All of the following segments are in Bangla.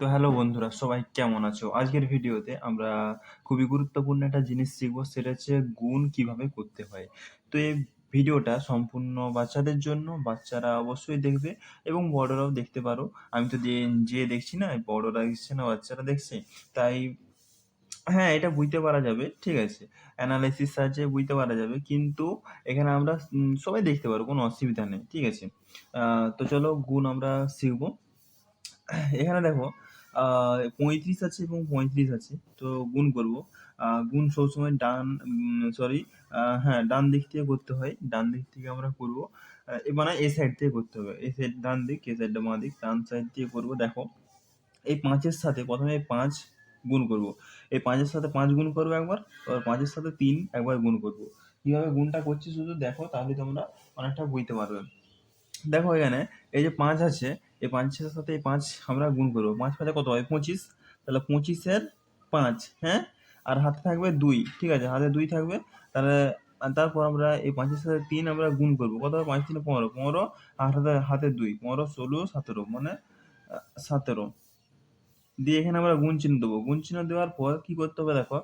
তো হ্যালো বন্ধুরা, সবাই কেমন আছো? আজকের ভিডিওতে আমরা খুবই গুরুত্বপূর্ণ একটা জিনিস শিখব, সেটা হচ্ছে গুণ কীভাবে করতে হয়। তো এই ভিডিওটা সম্পূর্ণ বাচ্চাদের জন্য, বাচ্চারা অবশ্যই দেখবে এবং বড়রাও দেখতে পারো। আমি তো যে দেখছি না, বড়রা দেখছে না, বাচ্চারা দেখছে, তাই হ্যাঁ এটা বুঝতে পারা যাবে, ঠিক আছে। অ্যানালাইসিস সাহায্যে বুঝতে পারা যাবে, কিন্তু এখানে আমরা সবাই দেখতে পারব কোনো অসুবিধা নেই, ঠিক আছে। তো চলো গুণ আমরা শিখব। এখানে দেখো পঁয়ত্রিশ আছে এবং পঁয়ত্রিশ আছে। তো গুণ করব। গুণ সবসময় ডান সরি হ্যাঁ ডান দিক থেকে করতে হয়। ডান দিক থেকে আমরা করব। এ মানে এই সাইড থেকে করতে হবে। এ সাইড ডান দিক, এ সাইডটা বাঁ দিক, ডান সাইড দিয়ে করব। দেখো, এই পাঁচের সাথে প্রথমে পাঁচ গুণ করব। এই পাঁচের সাথে পাঁচ গুণ করব একবার আর পাঁচের সাথে তিন একবার গুণ করব। কীভাবে গুণটা করছি শুধু দেখো, তাহলে তোমরা অনেকটা বুঝতে পারবে। দেখো এখানে, এই যে পাঁচ আছে এই পাঁচের সাথে এই পাঁচ আমরা গুণ করব। পাঁচ পাঁচে কত হয়? পঁচিশ। তাহলে পঁচিশের পাঁচ হ্যাঁ? আর হাতে থাকবে দুই, ঠিক আছে? হাতে দুই থাকবে। তাহলে তারপর আমরা এই পাঁচের সাথে তিন আমরা গুণ করব। কত পাঁচ, তিন, পনেরো। পনেরো, আর হাতে হাতে দুই। পনেরো, ষোলো, সতেরো মানে সতেরো। দিয়ে এখানে আমরা গুণ চিহ্ন দেবো। গুণ চিহ্ন দেওয়ার পর কি করতে হবে দেখো,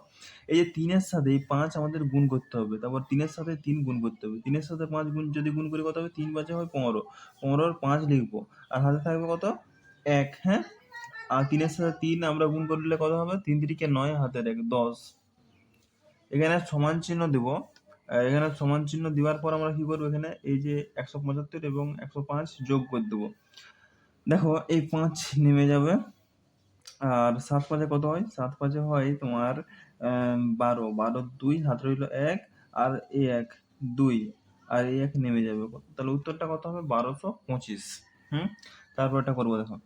এই যে তিনের সাথে এই পাঁচ আমাদের গুণ করতে হবে। তারপর তিনের সাথে তিন গুণ করতে হবে। তিনের সাথে পাঁচ গুণ, যদি গুণ করি কত হবে? তিন পাঁচে হয় পনেরো। পনেরোর পাঁচ লিখব। আর হাতে থাকবে কত? এক হ্যাঁ? আর তিনের সাথে তিন আমরা গুণ করলে কত হবে? তিন তিরিকে নয়, হাতের এক, দশ। এখানে সমান চিহ্ন দেব। এখানে সমান চিহ্ন দেওয়ার পর আমরা কি করব এখানে? এই যে একশো পঁচাত্তর এবং একশো পাঁচ যোগ করে দেবো। দেখো, এই পাঁচ নেমে যাবে। আর সাত পাঁচে কত হয়? সাত পাঁচে হয় তোমার বারো। বারো দুই হাত রইল এক, আর এই এক দুই, আর এই এক নেমে যাবে তাহলে উত্তরটা কত হবে? বারোশো পঁচিশ। হুম? তারপর এটা করব দেখো।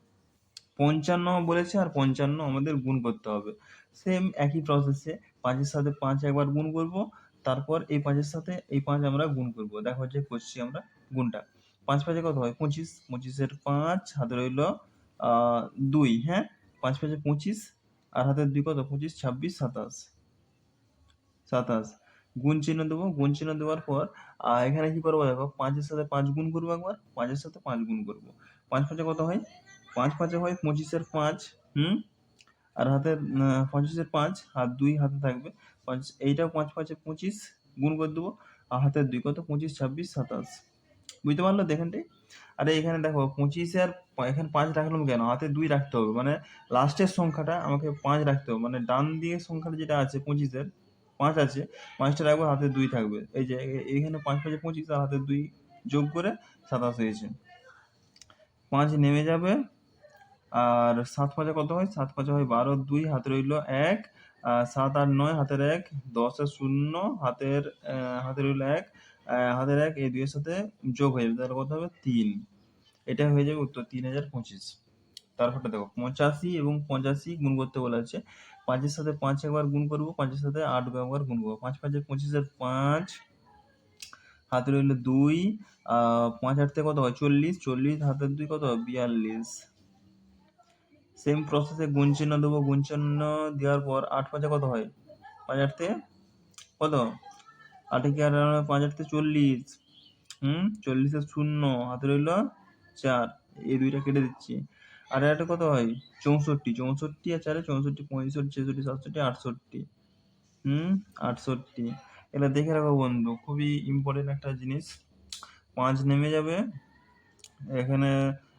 পঞ্চান্ন বলেছে আর পঞ্চান্ন আমাদের গুণ করতে হবে। সেম একই প্রসেসে পাঁচের সাথে পাঁচ একবার গুণ করব, তারপর এই পাঁচের সাথে এই পাঁচ আমরা গুণ করব। দেখো যে করছি আমরা গুণটা। পাঁচ পাঁচে কত হয়? পঁচিশ। পঁচিশের পাঁচ হাতে রইল দুই হ্যাঁ? পাঁচ পাঁচে পঁচিশ আর হাতের দুই কত? পঁচিশ ছাব্বিশ সাতাশ। সাতাশ। গুণ চিহ্ন দেবো। গুণ চিহ্ন দেওয়ার পর এখানে কি করব দেখো? পাঁচের সাথে পাঁচ গুণ করব একবার। পাঁচের সাথে পাঁচ গুণ করব। পাঁচ পাঁচে কত হয়? পাঁচ পাঁচে হয় পঁচিশের পাঁচ হুম? আর হাতে আহ, পঁচিশের পাঁচ হাত দুই হাতে থাকবে পাঁচ। এইটাও পাঁচ পাঁচে পঁচিশ গুণ করে দেবো। আর হাতের দুই কত? পঁচিশ ছাব্বিশ সাতাশ। বুঝতে পারল দেখেনটি? আরে এখানে দেখো পঁচিশে আর এখানে পাঁচ রাখলাম কেন? হাতে দুই রাখতে হবে। মানে লাস্টের সংখ্যাটা আমাকে পাঁচ রাখতে হবে। মানে ডান দিকের সংখ্যাটা যেটা আছে পঁচিশের, পাঁচ আছে, পাঁচটা রাখব, হাতে দুই থাকবে। এই যে এ- এইখানে পাঁচ পাঁচে পঁচিশ, আর হাতে দুই যোগ করে সাতাশ হয়েছে। পাঁচ নেমে যাবে, আর সাত পাঁচে কত হয়? সাত পাঁচে হয় বারো, দুই, হাতে রইল এক সাত আট নয়, হাতের এক দশের শূন্য, হাতের হাতে রইল এক হাতের এক, এই দুইয়ের সাথে যোগ হয়ে যাবে। তাহলে কত হবে? তিন। এটা হয়ে যাবে উত্তর তিন হাজার পঁচিশ। তারপরটা দেখো, পঁচাশি এবং পঁচাশি গুণ করতে বলা আছে। পাঁচের সাথে পাঁচ একবার গুণ করব, পাঁচের সাথে আট একবার গুণ করব। পাঁচ পাঁচে পঁচিশের পাঁচ, হাতে রইল দুই পাঁচ আটতে কত হয়? চল্লিশ। চল্লিশ হাতের দুই কত হয়? বিয়াল্লিশ। সেম প্রসেসে গুণ চিহ্ন দেবো। গুণ চিহ্ন দেওয়ার পর আট পাঁচে কত হয়? পাঁচ আটতে কত? আটে কি আর পাঁচ আটতে চল্লিশ। হুম চল্লিশের শূন্য, হাতে রইল চার। এই দুইটা কেটে দিচ্ছি। আর একটা কত হয়? চৌষট্টি। চৌষট্টি আর চারে চৌষট্টি, পঁয়ষট্টি, ছেষট্টি, সাতষট্টি, আটষট্টি। হুম, আটষট্টি। এটা দেখে রাখো বন্ধু, খুবই ইম্পর্টেন্ট একটা জিনিস। পাঁচ নেমে যাবে। এখানে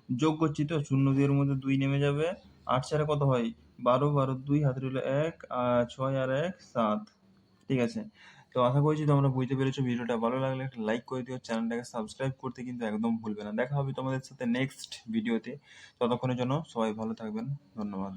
যোগ করছি তো, শূন্য দুইয়ের মধ্যে দুই নেমে যাবে। আট চারে কত হয়? বারো বারো, দুই, হাতে রইল এক আর ছয় আর এক, সাত। ঠিক আছে? তো আশা করছি তোমরা বুঝতে পেরেছ ভিডিওটা। ভালো লাগলে একটা লাইক করে দিও, চ্যানেলটাকে সাবস্ক্রাইব করতে কিন্তু একদম ভুলবে না। দেখা হবে তোমাদের সাথে নেক্সট ভিডিওতে ততক্ষণের জন্য সবাই ভালো থাকবেন। ধন্যবাদ।